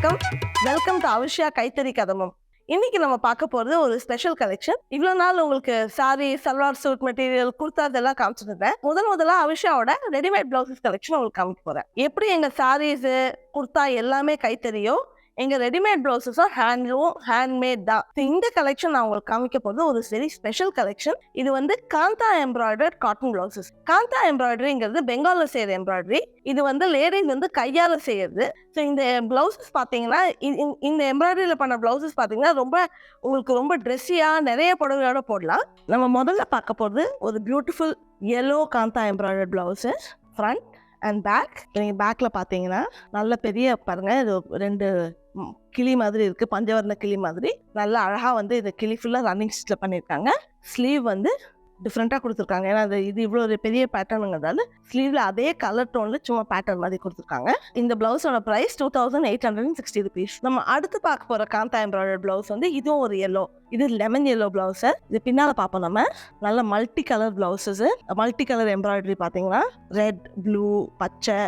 வணக்கம். Welcome to அவஷ்யா கைத்தறி கதமம் இன்னைக்கு நம்ம பார்க்க போறது ஒரு ஸ்பெஷல் கலெக்ஷன் இவ்வளவு நாள் உங்களுக்கு சாரி சல்வார் சூட் மெட்டீரியல் குர்த்தா இதெல்லாம் காமிச்சிருந்தேன். முதல் முதல்ல அவிஷாவோட ரெடிமேட் பிளவுசஸ் கலெக்ஷன் உங்களுக்கு காமிக்க போறேன். எப்படி எங்க சாரீஸ் குர்த்தா எல்லாமே கைத்தறியோ எங்க ரெடிமேட் ப்ளவுசஸும் ஹேண்ட்லூம் ஹேண்ட்மேட் தான். இந்த கலெக்ஷன் நான் உங்களுக்கு காமிக்க போது ஒரு வெரி ஸ்பெஷல் கலெக்ஷன் இது வந்து Kantha embroider cotton blouses Kantha எம்ப்ராய்டரிங்கிறது பெங்கால செய்யற எம்ப்ராய்டரி இது வந்து லேடிஸ் வந்து கையால செய்யறது. ஸோ இந்த பிளவுசஸ் பார்த்தீங்கன்னா இந்த எம்ப்ராய்டரியில் பண்ண பிளவுசஸ் பார்த்தீங்கன்னா ரொம்ப உங்களுக்கு ரொம்ப ட்ரெஸ்ஸியாக நிறைய புடவையோட போடலாம். நம்ம முதல்ல பார்க்க போகிறது ஒரு beautiful yellow kantha embroider blouse front and back நீங்கள் பேக்கில் பார்த்தீங்கன்னா நல்ல பெரிய பாருங்கள் இது ரெண்டு கிளி மாதிரி இருக்குது பஞ்சவர்ண கிளி மாதிரி. நல்லா அழகாக வந்து இந்த கிளி ஃபுல்லாக ரன்னிங் ஸ்டிச்சில் பண்ணியிருக்காங்க ஸ்லீவ் வந்து டிஃப்ரெண்ட்டாக கொடுத்துருக்காங்க. ஏன்னா அது இது இவ்வளோ ஒரு பெரிய பேட்டர்னுங்கிறதால ஸ்லீவில் அதே கலர் டோனில் சும்மா பேட்டர்ன் மாதிரி கொடுத்துருக்காங்க. இந்த பிளவுஸோட price two thousand eight hundred sixty rupees நம்ம அடுத்து பார்க்க போகிற காந்தா எம்ப்ராய்டர் பிளவுஸ் வந்து இதுவும் ஒரு எல்லோ இது லெமன் எல்லோ ப்ளவுஸு இது பின்னால் பார்ப்போம் நம்ம. நல்ல multi colour blouses multi colour embroidery பார்த்தீங்கன்னா ரெட் ப்ளூ பச்சை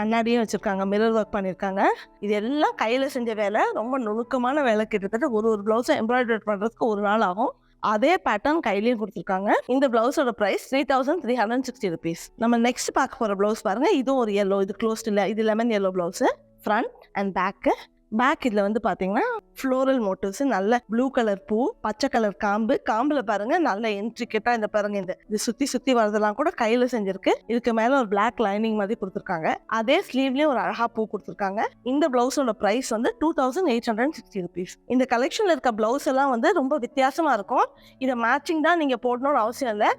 கண்ணாடியும் வச்சுருக்காங்க. மிரர் ஒர்க் பண்ணியிருக்காங்க இது எல்லாம் கையில் செஞ்ச வேலை. ரொம்ப நுணுக்கமான வேலை. கிட்டத்தட்ட ஒரு ஒரு ப்ளவுஸும் எம்ப்ராய்டரி பண்ணுறதுக்கு ஒரு நாள் ஆகும். அதே பேட்டர்ன் கையிலையும் கொடுத்துருக்காங்க. இந்த பிளவுஸோட price three thousand three hundred sixty rupees நம்ம நெக்ஸ்ட் பார்க்க போகிற பிளவுஸ் பாருங்க. இதுவும் ஒரு எல்லோ இது க்ளோஸ்ட் இல்லை. இது lemon yellow blouse front and back back இதில் வந்து பார்த்தீங்கன்னா ஃப்ளோரல் மோட்டிவ்ஸ் நல்ல ப்ளூ கலர் பூ பச்சை கலர் காம்பு காம்பில் பாருங்க நல்ல என்ட்ரிக்கெட்டாக இந்த பாருங்க இந்த இது சுற்றி சுற்றி வரதெல்லாம் கூட கையில் செஞ்சிருக்கு. இதுக்கு மேலே ஒரு பிளாக் லைனிங் மாதிரி கொடுத்துருக்காங்க. அதே ஸ்லீவ்லேயும் ஒரு அழகா பூ கொடுத்துருக்காங்க. இந்த பிளவுஸோட ப்ரைஸ் வந்து two thousand eight hundred sixty rupees இந்த கலெக்ஷனில் இருக்க பிளவுஸ் எல்லாம் வந்து ரொம்ப வித்தியாசமாக இருக்கும். இதை மேட்சிங் தான் நீங்கள் போடணும்னு அவசியம் இல்லை.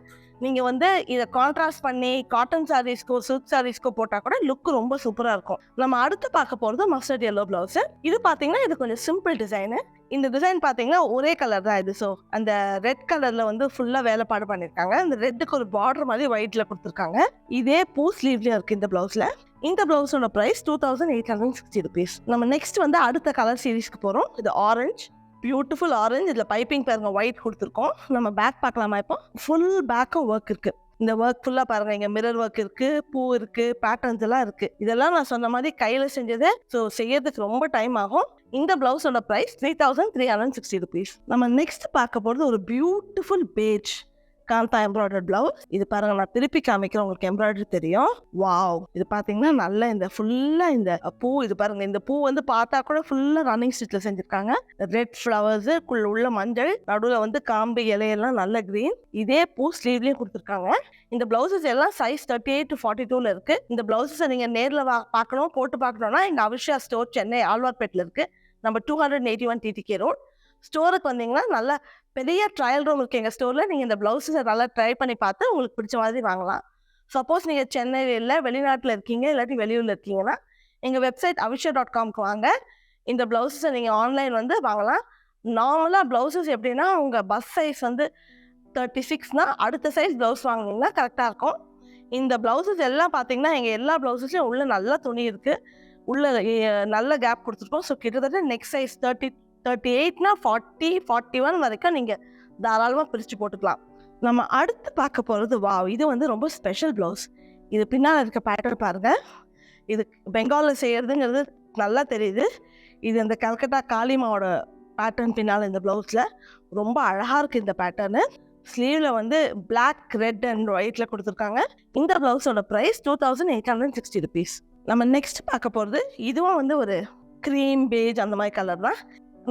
நீங்கள் வந்து இதை கான்ட்ராஸ்ட் பண்ணி காட்டன் சாரீஸ்க்கோ சில்க் சாரீஸ்க்கோ போட்டால் கூட லுக் ரொம்ப சூப்பராக இருக்கும். நம்ம அடுத்து பார்க்க போகிறது மஸ்டர்ட் எல்லோ ப்ளவுஸு இது பார்த்தீங்கன்னா இது கொஞ்சம் சிம்பிள் டிசைனு இந்த டிசைன் பார்த்தீங்கன்னா ஒரே கலர் தான் இது. ஸோ அந்த ரெட் கலரில் வந்து ஃபுல்லாக வேலைப்பாடு பண்ணியிருக்காங்க அந்த ரெட்டுக்கு ஒரு பார்டர் மாதிரி ஒயிட்டில் கொடுத்துருக்காங்க. இதே பூ ஸ்லீவ்லேயும் இருக்குது இந்த ப்ளவுஸில் இந்த ப்ளவுஸோட price two thousand eight hundred sixty rupees நம்ம நெக்ஸ்ட் வந்து அடுத்த கலர் சீரீஸ்க்கு போகிறோம் இது ஆரஞ்ச் பியூட்டிஃபுல் ஆரஞ்சு இதில் பைப்பிங் பாருங்க ஒயிட் கொடுத்துருக்கோம். நம்ம பேக் பார்க்கலாமா இப்போ? ஃபுல் பேக்கும் ஒர்க் இருக்குது இந்த ஒர்க் ஃபுல்லாக பாருங்க இங்கே மிரர் ஒர்க் இருக்குது பூ இருக்குது பேட்டர்ன்ஸ் எல்லாம் இருக்குது இதெல்லாம் நான் சொன்ன மாதிரி கையில் செஞ்சது ஸோ செய்யறதுக்கு ரொம்ப டைம் ஆகும். இந்த பிளவுஸோட price three thousand three hundred sixty rupees நம்ம நெக்ஸ்ட் பார்க்க போகிறது ஒரு beautiful beige kantha embroider blouse இது பாருங்க நான் திருப்பி காமிக்கிறேன் உங்களுக்கு எம்ப்ராய்டரி தெரியும். வாவ் இது பாத்தீங்கன்னா நல்ல இந்த ஃபுல்லா இந்த பூ இது பாருங்க இந்த பூ வந்து பார்த்தா கூட ஃபுல்லா ரன்னிங் ஸ்டிச்ல செஞ்சிருக்காங்க. ரெட் ஃப்ளவர்ஸ் உள்ள மஞ்சள் நடுவில் வந்து காம்பு இலையெல்லாம் நல்ல கிரீன் இதே பூ ஸ்லீவ்லயும் கொடுத்துருக்காங்க. இந்த பிளவுசஸ் எல்லாம் size thirty eight to forty டூல இருக்கு. இந்த பிளவுசஸை நீங்க நேரில் வா பார்க்கணும் போட்டு பார்க்கணும்னா எங்க அவிஷா ஸ்டோர் சென்னை ஆழ்வார்பேட்டில் இருக்கு. நம்ம two hundred eighty one TTK road ஸ்டோருக்கு வந்தீங்கன்னா நல்ல பெரிய ட்ரையல் ரூம் இருக்குது எங்கள் ஸ்டோரில். நீங்கள் இந்த ப்ளவுஸஸை நல்லா ட்ரை பண்ணி பார்த்து உங்களுக்கு பிடிச்ச மாதிரி வாங்கலாம். சப்போஸ் நீங்கள் சென்னையில் இல்லை வெளிநாட்டில் இருக்கீங்க இல்லாட்டி வெளியூரில் இருக்கீங்கன்னா எங்கள் வெப்சைட் அவிஷா டாட் காம்க்கு வாங்க. இந்த ப்ளவுஸஸை நீங்கள் ஆன்லைன் வந்து வாங்கலாம். நார்மலாக ப்ளவுசஸ் எப்படின்னா உங்கள் பஸ் சைஸ் வந்து தேர்ட்டி சிக்ஸ்னால் அடுத்த சைஸ் ப்ளவுஸ் வாங்கினீங்கன்னா கரெக்டாக இருக்கும். இந்த ப்ளவுசஸ் எல்லாம் பார்த்தீங்கன்னா எங்கள் எல்லா ப்ளவுசஸ்லையும் உள்ளே நல்ல துணி இருக்குது உள்ள நல்ல கேப் கொடுத்துருக்கோம். ஸோ கிட்டத்தட்ட நெக்ஸ்ட் சைஸ் தேர்ட்டி தேர்ட்டி எயிட்னா ஃபார்ட்டி ஃபார்ட்டி ஒன் வரைக்கும் நீங்கள் தாராளமாக பிரித்து போட்டுக்கலாம். நம்ம அடுத்து பார்க்க போகிறது வாவ் இது வந்து ரொம்ப ஸ்பெஷல் ப்ளவுஸ் இது பின்னால் இருக்க பேட்டர்ன் பாருங்கள் இது பெங்காலில் செய்கிறதுங்கிறது நல்லா தெரியுது. இது இந்த கல்கட்டா காளிமாவோட பேட்டர்ன் பின்னால் இந்த ப்ளவுஸில் ரொம்ப அழகாக இருக்குது இந்த பேட்டர்னு ஸ்லீவில் வந்து பிளாக் ரெட் அண்ட் ஒயிட்டில் கொடுத்துருக்காங்க. இந்த ப்ளவுஸோட price two thousand eight hundred sixty rupees நம்ம நெக்ஸ்ட் பார்க்க போகிறது இதுவும் வந்து ஒரு க்ரீம் பேஜ் அந்த மாதிரி கலர் தான்.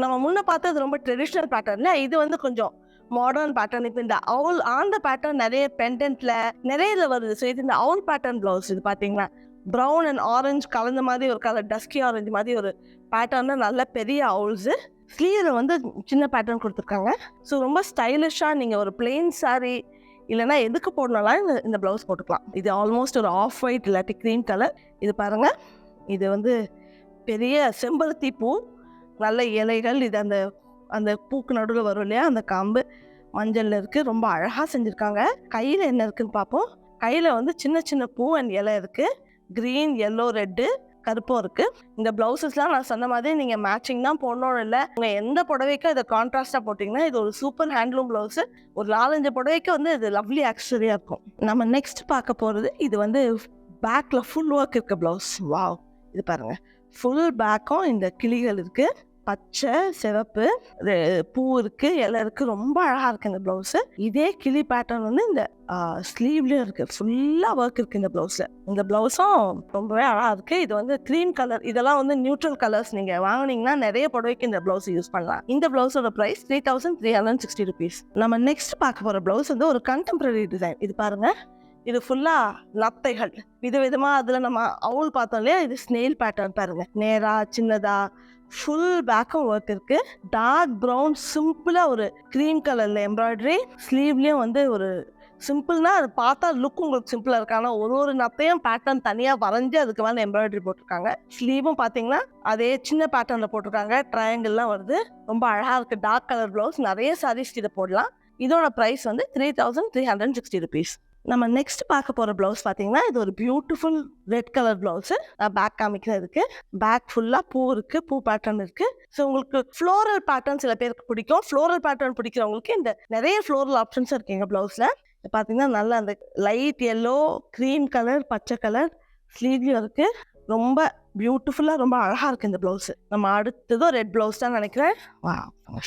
நம்ம முன்ன பார்த்தது ரொம்ப ட்ரெடிஷ்னல் பேட்டர்ன்ல இது வந்து கொஞ்சம் மாடர்ன் பேட்டர்ன் இப்போ இந்த அவுல் ஆந்த பேட்டர்ன் நிறைய பெண்டன்ட்ல நிறைய இதில் வருது. ஸோ இது இந்த அவுல் பேட்டர்ன் ப்ளவுஸ் இது பார்த்தீங்கன்னா ப்ரௌன் அண்ட் ஆரஞ்சு கலந்த மாதிரி ஒரு கலர் டஸ்கி ஆரஞ்சு மாதிரி ஒரு பேட்டர்ன் நல்ல பெரிய அவுல்ஸு ஸ்லீவில் வந்து சின்ன பேட்டர்ன் கொடுத்துருக்காங்க. ஸோ ரொம்ப ஸ்டைலிஷாக நீங்கள் ஒரு பிளெயின் சாரீ இல்லைன்னா எதுக்கு போடணும்லாம் இந்த இந்த ப்ளவுஸ் போட்டுக்கலாம். இது ஆல்மோஸ்ட் ஒரு ஆஃப் ஒயிட் இல்லாட்டி க்ரீன் கலர் இது பாருங்கள் இது வந்து பெரிய செம்பருத்தி பூ. நல்ல இலைகள் இது அந்த அந்த பூக்கு நடுவில் வரும் இல்லையா? அந்த காம்பு மஞ்சளில் இருக்குது ரொம்ப அழகாக செஞ்சுருக்காங்க. கையில் என்ன இருக்குதுன்னு பார்ப்போம் கையில் வந்து சின்ன சின்ன பூ அண்ட் இலை இருக்குது க்ரீன் எல்லோ ரெட்டு கருப்பும் இருக்குது இந்த ப்ளவுசஸ்லாம் நான் சொன்ன மாதிரி நீங்கள் மேட்சிங் தான் போடணும் இல்லை. உங்கள் எந்த புடவைக்கும் இதை கான்ட்ராஸ்டாக போட்டிங்கன்னா இது ஒரு சூப்பர் ஹேண்ட்லூம் ப்ளவுஸு ஒரு நாலஞ்சு புடவைக்கு வந்து இது லவ்லி ஆக்சரியாக இருக்கும். நம்ம நெக்ஸ்ட் பார்க்க போகிறது இது வந்து பேக்கில் ஃபுல் ஒர்க் இருக்க ப்ளவுஸ் வாவ் இது பாருங்கள் ஃபுல் பேக்கும் இந்த கிளிகள் இருக்குது பச்சை சிவப்பு பூ இருக்கு இலை இருக்கு ரொம்ப அழகா இருக்கு இந்த பிளவுஸ் இதே கிளி பேட்டர்ன் வந்து இந்த ஸ்லீவ்லயும் இருக்கு. ஃபுல்லா ஒர்க் இருக்கு இந்த பிளவுஸ்ல இந்த பிளவுஸும் ரொம்பவே அழகா இருக்கு. இது வந்து க்ரீன் கலர் இதெல்லாம் வந்து நியூட்ரல் கலர்ஸ் நீங்க வாங்குனீங்கன்னா நிறைய புடவைக்கு இந்த பிளவுஸ் யூஸ் பண்ணலாம். இந்த பிளவுஸோட price three thousand three hundred sixty rupees நம்ம நெக்ஸ்ட் பார்க்க போற பிளவுஸ் வந்து ஒரு கண்டெம்பரரி டிசைன் இது பாருங்க. இது ஃபுல்லா நத்தைகள். விதவிதமா அதுல நம்ம அவுல் பார்த்தோம் இல்லையா? இது ஸ்னெயில் பேட்டர்ன் பாருங்க. நேரா சின்னதா ஃபுல் பேக்கும் ஒர்க் இருக்கு. டார்க் ப்ரௌன் சிம்பிளாக ஒரு க்ரீம் கலரில் எம்ப்ராய்டரி ஸ்லீவ்லேயும் வந்து ஒரு சிம்பிள்னா அது பார்த்தா லுக் உங்களுக்கு சிம்பிளாக இருக்கு. ஆனால் ஒரு ஒரு நத்தையும் பேட்டர்ன் தனியாக வரைஞ்சி அதுக்கு மேலே எம்ப்ராய்டரி போட்டிருக்காங்க. ஸ்லீவும் பார்த்தீங்கன்னா அதே சின்ன பேட்டர்னில் போட்டிருக்காங்க. ட்ரையாங்கிள்லாம் வருது. ரொம்ப அழகாக இருக்குது டார்க் கலர் ப்ளவுஸ் நிறைய சாரீஸ் இதை போடலாம். இதோட ப்ரைஸ் வந்து three thousand three hundred sixty rupees நம்ம நெக்ஸ்ட் பார்க்க போற ப்ளவுஸ் பார்த்தீங்கன்னா இது ஒரு beautiful red colour blouse back காமிக்கிறதுக்கு பேக் ஃபுல்லாக பூ இருக்கு பூ பேட்டர்ன் இருக்கு. ஸோ உங்களுக்கு ஃப்ளோரல் பேட்டர்ன் சில பேருக்கு பிடிக்கும். ஃப்ளோரல் பேட்டர்ன் பிடிக்கிறவங்களுக்கு இந்த நிறைய ஃப்ளோரல் ஆப்ஷன்ஸ் இருக்கு எங்கள் ப்ளவுஸில் பார்த்தீங்கன்னா நல்ல அந்த லைட் எல்லோ க்ரீம் கலர் பச்சை கலர் ஸ்லீவ்லையும் இருக்கு. ரொம்ப பியூட்டிஃபுல்லாக ரொம்ப அழகாக இருக்கு இந்த ப்ளவுஸ் நம்ம அடுத்ததும் ரெட் ப்ளவுஸ் தான் நினைக்கிறேன். வா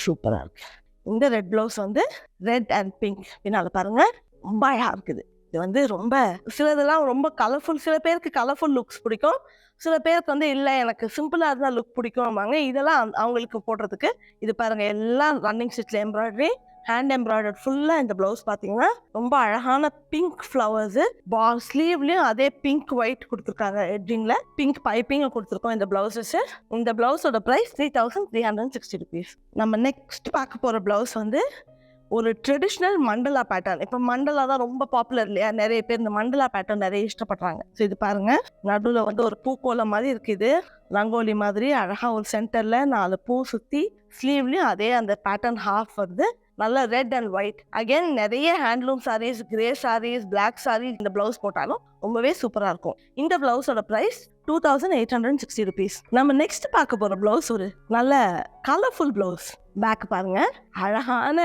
சூப்பராக இருக்கு. இந்த ரெட் ப்ளவுஸ் வந்து ரெட் அண்ட் பிங்க் பின்னால் பாருங்க. ரொம்ப அழகாக இருக்குது. இது வந்து ரொம்ப சிலதெல்லாம் ரொம்ப கலர்ஃபுல் சில பேருக்கு கலர்ஃபுல் லுக்ஸ் பிடிக்கும். சில பேருக்கு வந்து இல்லை எனக்கு சிம்பிளாக இருந்தால் லுக் பிடிக்கும்பாங்க. இதெல்லாம் அவங்களுக்கு போடுறதுக்கு இது பாருங்க எல்லாம் ரன்னிங் ஸ்டிச்சில் எம்ப்ராய்டரி ஹேண்ட் எம்ப்ராய்டர் ஃபுல்லாக இந்த ப்ளவுஸ் பார்த்தீங்கன்னா ரொம்ப அழகான பிங்க் ஃப்ளவர்ஸு பா ஸ்லீவ்லேயும் அதே பிங்க் ஒயிட் கொடுத்துருக்காங்க எட்ஜிங்கில் பிங்க் பைப்பிங்கை கொடுத்துருக்கோம் இந்த ப்ளவுஸஸ் இந்த ப்ளவுஸோட price three thousand three hundred sixty rupees நம்ம நெக்ஸ்ட் பார்க்க போகிற ப்ளவுஸ் வந்து ஒரு ட்ரெடிஷ்னல் மண்டலா பேட்டர்ன் இப்போ மண்டலா தான் ரொம்ப பாப்புலர் இல்லையா? நிறைய பேர் இந்த மண்டலா பேட்டர்ன் நிறைய இஷ்டப்படுறாங்க. ஸோ இது பாருங்க. நடுவில் வந்து ஒரு பூக்கோலம் மாதிரி இருக்குது. ரங்கோலி மாதிரி அழகாக ஒரு சென்டரில் நாலு பூ சுற்றி ஸ்லீவ்லயும் அதே அந்த பேட்டர்ன் ஹாஃப் வருது நல்லா ரெட் அண்ட் ஒயிட் அகைன் நிறைய handloom saris grey saris black saris இந்த பிளவுஸ் போட்டாலும் ரொம்பவே சூப்பராக இருக்கும். இந்த பிளவுஸோட price two thousand eight hundred sixty rupees நம்ம நெக்ஸ்ட் பார்க்க போகிற ப்ளவுஸ் ஒரு நல்ல கலர்ஃபுல் ப்ளவுஸ் பேக் பாருங்க. அழகான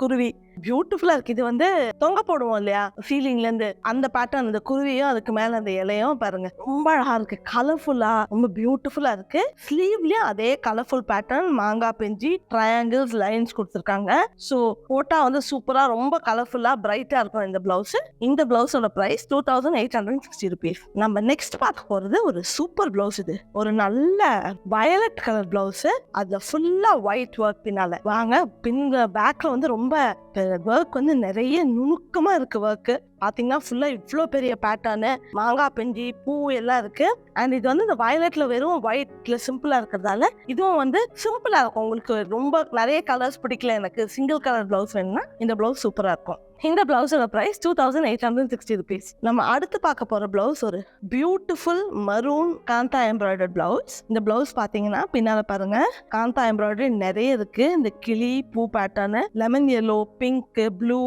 குருவி. பியூட்டிஃபுல்லா இருக்கு. இது வந்து தொங்க போடுவோம் இல்லையா? ஃபீலிங்லேருந்து இருந்து அந்த பேட்டர்ன் அந்த குருவியும் அதுக்கு மேல அந்த இலையும் பாருங்க. ரொம்ப அழகா இருக்கு. கலர்ஃபுல்லா ரொம்ப பியூட்டிஃபுல்லா இருக்கு. ஸ்லீவ்லயும் அதே கலர்ஃபுல் பேட்டர்ன் மாங்காய் பெஞ்சி ட்ரையாங்கிள்ஸ் லைன்ஸ் கொடுத்துருக்காங்க. ஸோ போட்டா வந்து சூப்பரா ரொம்ப கலர்ஃபுல்லா பிரைட்டா இருக்கும் இந்த பிளவுஸ் இந்த பிளவுஸோட price two thousand eight hundred sixty rupees நம்ம நெக்ஸ்ட் பார்க்க போறது ஒரு ஒரு சூப்பர் பிளவுஸ் இது. ஒரு நல்ல வயலட் கலர் பிளவுஸ் அதுல ஃபுல்லா ஒயிட் ஒர்க் பின்னால. வாங்க பின் பேக்ல வந்து ரொம்ப ஒர்க் வந்து நிறைய நுணுக்கமாக இருக்குது ஒர்க்கு பார்த்தீங்கன்னா ஃபுல்லாக இவ்வளோ பெரிய பேட்டர்னு மாங்காய் பிஞ்சி பூ எல்லாம் இருக்குது அண்ட் இது வந்து இந்த வயலட்டில் வெறும் ஒயிட்டில் சிம்பிளாக இருக்கிறதால இதுவும் வந்து சிம்பிளாக இருக்கும். உங்களுக்கு ரொம்ப நிறைய கலர்ஸ் பிடிக்கல எனக்கு. சிங்கிள் கலர் ப்ளவுஸ் வேணும்னா இந்த ப்ளவுஸ் சூப்பராக இருக்கும். இந்த பிளவுஸோட price two thousand eight hundred sixty rupees நம்ம அடுத்து பார்க்க போகிற ப்ளவுஸ் ஒரு beautiful maroon Kantha embroidered blouse இந்த ப்ளவுஸ் பார்த்தீங்கன்னா பின்னால் பாருங்கள் காந்தா எம்ப்ராய்டரி நிறைய இருக்குது இந்த கிளி பூ pattern lemon yellow pink pink blue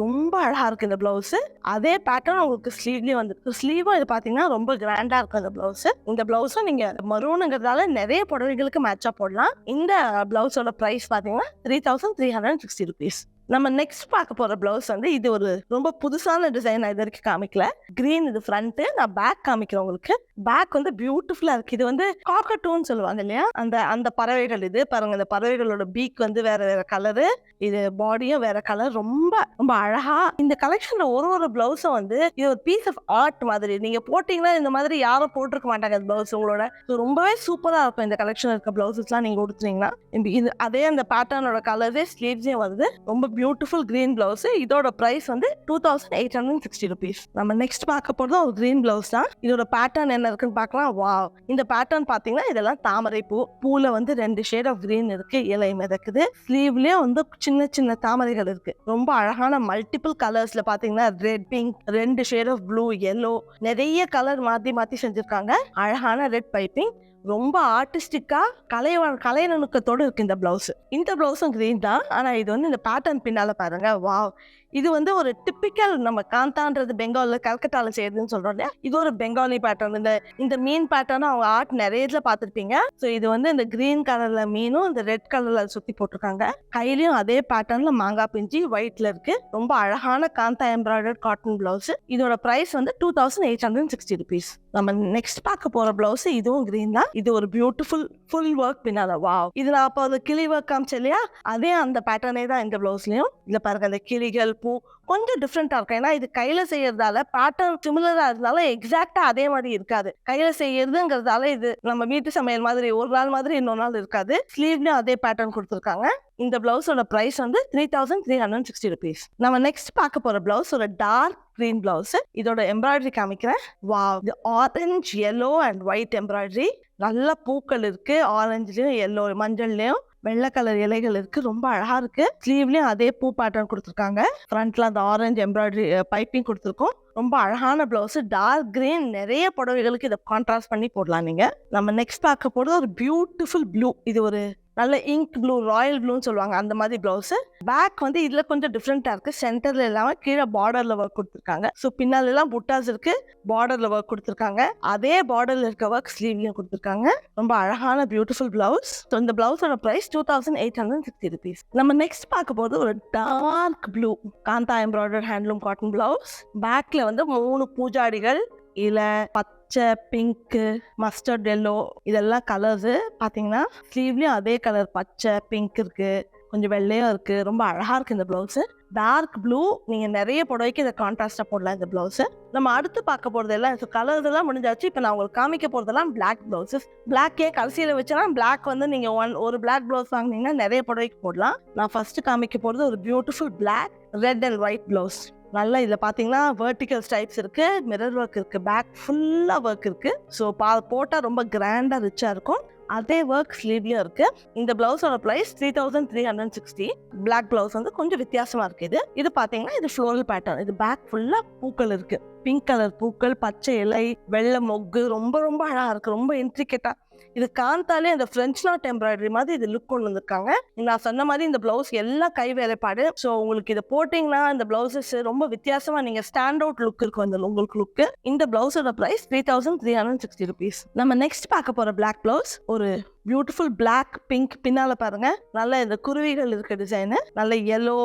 ரொம்ப அழகாக இருக்குது இந்த ப்ளவுஸு அதே பேட்டர்ன் உங்களுக்கு ஸ்லீவ்லேயும் வந்துருக்கு ஸ்லீவும் இது பார்த்தீங்கன்னா ரொம்ப கிராண்டாக இருக்கும் இந்த ப்ளவுஸு இந்த ப்ளவுஸும் நீங்கள் மரூனுங்கிறதால நிறைய புடவைகளுக்கு மேட்சாக போடலாம். இந்த ப்ளவுஸோட ப்ரைஸ் பார்த்தீங்கன்னா three thousand three hundred sixty rupees நம்ம நெக்ஸ்ட் பார்க்க போகிற ப்ளவுஸ் வந்து இது ஒரு ரொம்ப புதுசான டிசைன் நான் இது வரைக்கும் காமிக்கல. க்ரீன் இது ஃப்ரண்ட்டு நான் பேக் காமிக்கிறேன் உங்களுக்கு. பேக் வந்து பியூட்டிஃபுல்லா இருக்கு. இது வந்து காக்கட்டூன்னு சொல்லுவாங்க இல்லையா? அந்த அந்த பறவைகள் இது. பாருங்க இந்த பறவைகளோட பீக் வந்து வேற வேற கலரு இது பாடியும் வேற கலர் ரொம்ப ரொம்ப அழகா இந்த கலெக்ஷன்ல ஒரு ஒரு பிளவுஸும் வந்து இது ஒரு பீஸ் ஆஃப் ஆர்ட் மாதிரி. நீங்க போட்டீங்கன்னா இந்த மாதிரி யாரும் போட்டிருக்க மாட்டாங்க இந்த பிளவுஸ் உங்களோட. ரொம்பவே சூப்பரா இருக்கும் இந்த கலெக்ஷன் இருக்க பிளவுசஸ்லாம் நீங்க கொடுத்தீங்கன்னா இது அதே அந்த பேட்டர்னோட கலரே ஸ்லீவ்ஸே வருது ரொம்ப பியூட்டிஃபுல் கிரீன் பிளவுஸ் இதோட பிரைஸ் வந்து two thousand eight hundred sixty rupees நம்ம நெக்ஸ்ட் பார்க்க போறது ஒரு கிரீன் பிளவுஸ் தான். இதோட பேட்டர்ன் என்ன இருக்குன்னு பார்க்கலாம். வா இந்த பேட்டர்ன் பார்த்தீங்கன்னா இதெல்லாம் தாமரை பூ. பூவில் வந்து ரெண்டு ஷேட் ஆஃப் கிரீன் இருக்கு. இலை மிதக்குது. ஸ்லீவ்லயே வந்து சின்ன சின்ன தாமரைகள் இருக்கு. ரொம்ப அழகான மல்டிபிள் கலர்ஸ்ல பாத்தீங்கன்னா ரெட் பிங்க் ரெண்டு ஷேட் ஆஃப் ப்ளூ எல்லோ நிறைய கலர் மாற்றி மாற்றி செஞ்சிருக்காங்க. அழகான ரெட் பைப்பிங் ரொம்ப ஆர்டிஸ்டிக்காக கலைய கலை நுணுக்கத்தோடு இருக்குது இந்த ப்ளவுஸு இந்த ப்ளவுஸும் க்ரீன் தான். ஆனால் இது வந்து இந்த பேட்டர்ன் பின்னால் பாருங்கள் வாவ் இது வந்து ஒரு டிப்பிக்கல் நம்ம காந்தான்றது பெங்காலில் கல்கட்டாவில் செய்யறதுன்னு சொல்கிறோம் இல்லையா? இது ஒரு பெங்காலி பேட்டர்ன் இந்த இந்த மீன் பேட்டர்னும் அவங்க ஆர்ட் நிறைய இதில் பார்த்துருப்பீங்க. ஸோ இது வந்து இந்த க்ரீன் கலரில் மீனும் இந்த ரெட் கலரில் சுற்றி போட்டிருக்காங்க. கையிலையும் அதே பேட்டர்னில் மாங்காய் பிஞ்சி ஒயிட்டில் இருக்குது ரொம்ப அழகான காந்தா எம்ப்ராய்டர்ட் காட்டன் ப்ளவுஸ் இதோட ப்ரைஸ் வந்து two thousand eight hundred sixty rupees நம்ம நெக்ஸ்ட் பார்க்க போகிற ப்ளவுஸ் இதுவும் கிரீன் தான். இது ஒரு பியூட்டிஃபுல் ஃபுல் ஒர்க் பின்னால. வாவ் இது நான் அப்போ அது கிளி ஒர்க் காமிச்சேன் இல்லையா? அதே அந்த பேட்டர்னே தான் இந்த பிளவுஸ்லயும் இதுல பாருங்க அந்த கிளிகள் பூ கொஞ்சம் டிஃப்ரெண்ட்டாக இருக்கும். ஏன்னா இது கையில் செய்யறதால பேட்டர்ன் சிமிலராக இருந்தாலும் எக்ஸாக்டாக அதே மாதிரி இருக்காது. கையில் செய்யறதுங்கிறதால இது நம்ம வீட்டு சமையல் மாதிரி ஒரு நாள் மாதிரி இன்னொரு நாள் இருக்காது. ஸ்லீவ்லேயும் அதே பேட்டர்ன் கொடுத்துருக்காங்க. இந்த பிளவுஸோட ப்ரைஸ் வந்து three thousand three hundred sixty rupees நம்ம நெக்ஸ்ட் பார்க்க போற பிளவுஸ் ஒரு டார்க் க்ரீன் பிளவுஸ் இதோட எம்ப்ராய்டரி காமிக்கிறேன். வா இது orange yellow and white embroidery நல்ல பூக்கள் இருக்கு. ஆரஞ்சுலயும் எல்லோ மஞ்சள்லயும். வெள்ளை கலர் இலைகள் இருக்கு ரொம்ப அழகா இருக்கு. ஸ்லீவ்லயும் அதே பூ பேட்டர்ன் கொடுத்துருக்காங்க. ஃப்ரண்ட்ல அந்த ஆரஞ்சு எம்ப்ராய்டரி பைப்பிங் கொடுத்துருக்கோம். ரொம்ப அழகான பிளவுஸ் டார்க் கிரீன் நிறைய புடவைகளுக்கு இதை கான்ட்ராஸ்ட் பண்ணி போடலாம் நீங்க. நம்ம நெக்ஸ்ட் பார்க்க போறது ஒரு பியூட்டிஃபுல் ப்ளூ இது ஒரு நல்ல இங்க் ப்ளூ ராயல் ப்ளூன்னு சொல்லுவாங்க அந்த மாதிரி ப்ளவுஸு பேக் வந்து இதில் கொஞ்சம் டிஃப்ரெண்ட்டாக இருக்குது சென்டரில் இல்லாமல் கீழே பார்டரில் ஒர்க் கொடுத்துருக்காங்க. ஸோ பின்னாலெல்லாம் புட்டாஸ் இருக்குது பார்டரில் ஒர்க் கொடுத்துருக்காங்க. அதே பார்டரில் இருக்க ஒர்க் ஸ்லீவ்லையும் கொடுத்துருக்காங்க. ரொம்ப அழகான பியூட்டிஃபுல் ப்ளவுஸ் ஸோ இந்த ப்ளவுஸோட price two thousand eight hundred sixty rupees நம்ம நெக்ஸ்ட் பார்க்க போது ஒரு dark blue kantha embroider handloom cotton blouse பேக்கில் வந்து மூணு பூஜாடிகள் இலை பச்சை பிங்க்கு மஸ்டர்ட் எல்லோ இதெல்லாம் கலர்ஸு பார்த்தீங்கன்னா ஸ்லீவ்லேயும் அதே கலர் பச்சை பிங்க் இருக்குது கொஞ்சம் வெள்ளையும் இருக்குது ரொம்ப அழகாக இருக்குது இந்த ப்ளவுஸு டார்க் ப்ளூ நீங்கள் நிறைய புடவைக்கு இதை கான்ட்ராஸ்டா போடலாம் இந்த ப்ளவுஸு நம்ம அடுத்து பார்க்க போகிறதெல்லாம் எல்லாம் கலர்ஸ் எல்லாம் முடிஞ்சாச்சு. இப்போ நான் உங்களுக்கு காமிக்க போகிறதெல்லாம் பிளாக் ப்ளவுஸஸ் பிளாக்கே கடைசியில் வச்சுனா பிளாக் வந்து நீங்கள் ஒன் ஒரு பிளாக் ப்ளவுஸ் வாங்கினீங்கன்னா நிறைய புடவைக்கு போடலாம். நான் ஃபர்ஸ்ட் காமிக்க போகிறது ஒரு beautiful black red and white blouse நல்லா இதில் பார்த்தீங்கன்னா வேர்டிக்கல் ஸ்டைப்ஸ் இருக்கு மிரர் ஒர்க் இருக்கு பேக் ஃபுல்லாக ஒர்க் இருக்கு. ஸோ பா போட்டால் ரொம்ப கிராண்டாக ரிச்சாக இருக்கும். அதே ஒர்க் ஸ்லீவ்லையும் இருக்கு. இந்த பிளவுஸோட price three thousand three hundred sixty black blouse வந்து கொஞ்சம் வித்தியாசமா இருக்கு இது. இது பாத்தீங்கன்னா இது ஃப்ளோரல் பேட்டர்ன் இது பேக் ஃபுல்லா பூக்கள் இருக்கு. பிங்க் கலர் பூக்கள் பச்சை இலை வெள்ளை மொக்கு ரொம்ப ரொம்ப அழகா இருக்கு. ரொம்ப இன்ட்ரிகேட்டா இது காந்தாலே அந்த ஃப்ரெஞ்ச் நாட் எம்ப்ராய்டரி மாதிரி இது லுக் கொண்டு வந்திருக்காங்க. நான் சொன்ன மாதிரி இந்த பிளவுஸ் எல்லாம் கை வேலைப்பாடு. ஸோ உங்களுக்கு இதை போட்டிங்கன்னா இந்த பிளவுசஸ் ரொம்ப வித்தியாசமா நீங்க ஸ்டாண்ட் அவுட் லுக் இருக்கும் அந்த உங்களுக்கு லுக்கு இந்த பிளவுஸோட price three thousand three hundred sixty rupees நம்ம நெக்ஸ்ட் பார்க்க போற பிளாக் பிளவுஸ் ஒரு பியூட்டிஃபுல் பிளாக் பிங்க் பின்னால பாருங்க. நல்ல இந்த குருவிகள் இருக்க டிசைனு நல்ல எல்லோ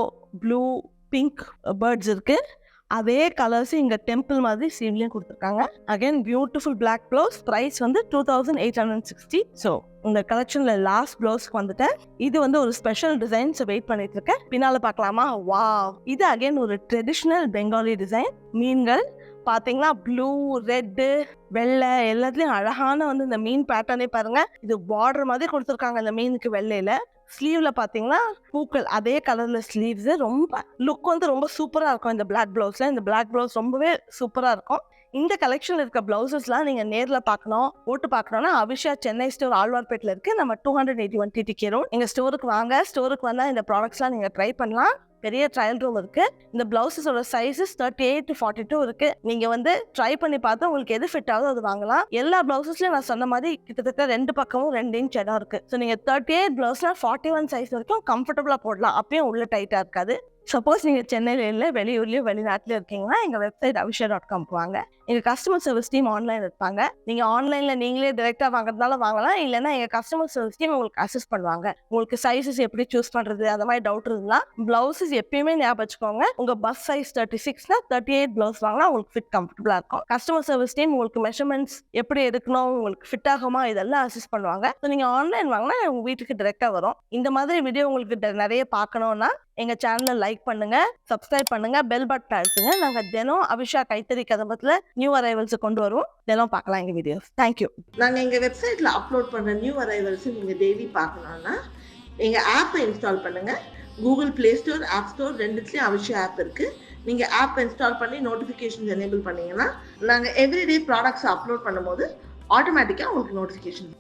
ப்ளூ பிங்க் பேர்ட்ஸ் இருக்கு. அதே கலர்ஸ் இங்கே டெம்பிள் மாதிரி சீவ்லயும் கொடுத்துருக்காங்க. Again beautiful black blouse price வந்து two thousand eight hundred sixty so இந்த கலெக்ஷனில் லாஸ்ட் ப்ளவுஸ்க்கு வந்துட்டேன். இது வந்து ஒரு ஸ்பெஷல் டிசைன் ஸோ வெயிட் பண்ணிட்டு இருக்கேன். பின்னால் பார்க்கலாமா? வா இது அகைன் ஒரு ட்ரெடிஷ்னல் பெங்காலி டிசைன் மீன்கள் பார்த்தீங்கன்னா ப்ளூ ரெட்டு வெள்ளை எல்லாத்துலேயும் அழகான வந்து இந்த மீன் பேட்டர்னே பாருங்கள் இது பார்டர் மாதிரி கொடுத்துருக்காங்க இந்த மீனுக்கு வெள்ளையில். ஸ்லீவ்ல பார்த்தீங்கன்னா பூக்கள் அதே கலர்ல ஸ்லீவ்ஸ் ரொம்ப லுக் வந்து ரொம்ப சூப்பராக இருக்கும். இந்த பிளாக் பிளவுஸ்ல இந்த பிளாக் பிளவுஸ் ரொம்பவே சூப்பராக இருக்கும். இந்த கலெக்ஷனில் இருக்க ப்ளவுசஸ்லாம் நீங்கள் நேரில் பார்க்கணும் போட்டு பார்க்கணும்னா அபிஷா சென்னை ஸ்டோர் ஆழ்வார்பேட்டில் இருக்குது நம்ம two hundred eighty one TT road எங்கள் ஸ்டோருக்கு வாங்க ஸ்டோருக்கு வந்தால் இந்த ப்ராடக்ட்ஸ்லாம் நீங்கள் ட்ரை பண்ணலாம். பெரிய ட்ரையல் ரூம் இருக்கு. இந்த பிளவுசஸோட sizes thirty eight to forty two இருக்கு. நீங்க வந்து ட்ரை பண்ணி பார்த்து உங்களுக்கு எது ஃபிட் ஆகுதோ அது வாங்கலாம். எல்லா பிளவுசஸ்லயும் நான் சொன்ன மாதிரி கிட்டத்தட்ட ரெண்டு பக்கமும் ரெண்டு இன்ச் இடம் இருக்கு. ஸோ நீங்க தேர்ட்டி எயிட் பிளவுஸ்னா ஃபார்ட்டி ஒன் சைஸ் வரைக்கும் கம்ஃபர்டபுளா போடலாம். அப்பயும் உள்ள டைட்டா இருக்காது. சப்போஸ் நீங்கள் சென்னையில இல்லை வெளியூர்லேயோ வெளிநாட்டில் இருக்கீங்கன்னா எங்கள் வெப்சைட் அபிஷா டாட் காம் வாங்க. எங்கள் கஸ்டமர் சர்வீஸ் டீம் ஆன்லைன் இருப்பாங்க. நீங்கள் ஆன்லைனில் நீங்களே டேரெக்டாக வாங்குறதுனால வாங்கலாம். இல்லைன்னா எங்கள் கஸ்டமர் சர்வீஸ் டீம் உங்களுக்கு அசஸ் பண்ணுவாங்க. உங்களுக்கு சைஸஸ் எப்படி சூஸ் பண்ணுறது அந்த மாதிரி டவுட் இருந்தால் ப்ளவுஸஸ் எப்பயுமே ஞாபகம் வச்சுக்கோங்க. உங்கள் பஸ் சைஸ் தேர்ட்டி சிக்ஸ்னா தேர்ட்டி எயிட் ப்ளவுஸ் வாங்கினா உங்களுக்கு ஃபிட் கம்ஃபர்டபுளாக இருக்கும். கஸ்டமர் சர்வீஸ் டீம் உங்களுக்கு மெஷர்மெண்ட்ஸ் எப்படி எடுக்கணும் உங்களுக்கு ஃபிட் ஆகுமா இதெல்லாம் அசிஸ்ட் பண்ணுவாங்க. ஸோ நீங்கள் ஆன்லைன் வாங்கினா உங்கள் வீட்டுக்கு டேரெக்டாக வரும். இந்த மாதிரி வீடியோ உங்களுக்கு நிறைய பார்க்கணுன்னா எங்க சேனலை லைக் பண்ணுங்க சப்ஸ்கிரைப் பண்ணுங்க பெல் பட்டன் அழுத்துங்க. நாங்க தினம் அபிஷா கைத்தறி கதம்பத்துல நியூ அரைவல்ஸ் கொண்டு வருவோம் இதெல்லாம் பார்க்கலாம் எங்கள் வீடியோஸ் தேங்க்யூ நாங்கள் எங்கள் வெப்சைட்டில் அப்லோட் பண்ணுற நியூ அரைவல்ஸ் நீங்கள் டெய்லி பார்க்கணும்னா எங்கள் ஆப்பை இன்ஸ்டால் பண்ணுங்கள் Google play store app store ரெண்டுத்துலேயும் அவசியம் ஆப் இருக்குது நீங்கள் ஆப் இன்ஸ்டால் பண்ணி நோட்டிஃபிகேஷன்ஸ் எனேபிள் பண்ணிங்கன்னா நாங்கள் எவ்ரிடே ப்ராடக்ட்ஸ் அப்லோட் பண்ணும்போது ஆட்டோமேட்டிக்காக உங்களுக்கு நோட்டிஃபிகேஷன்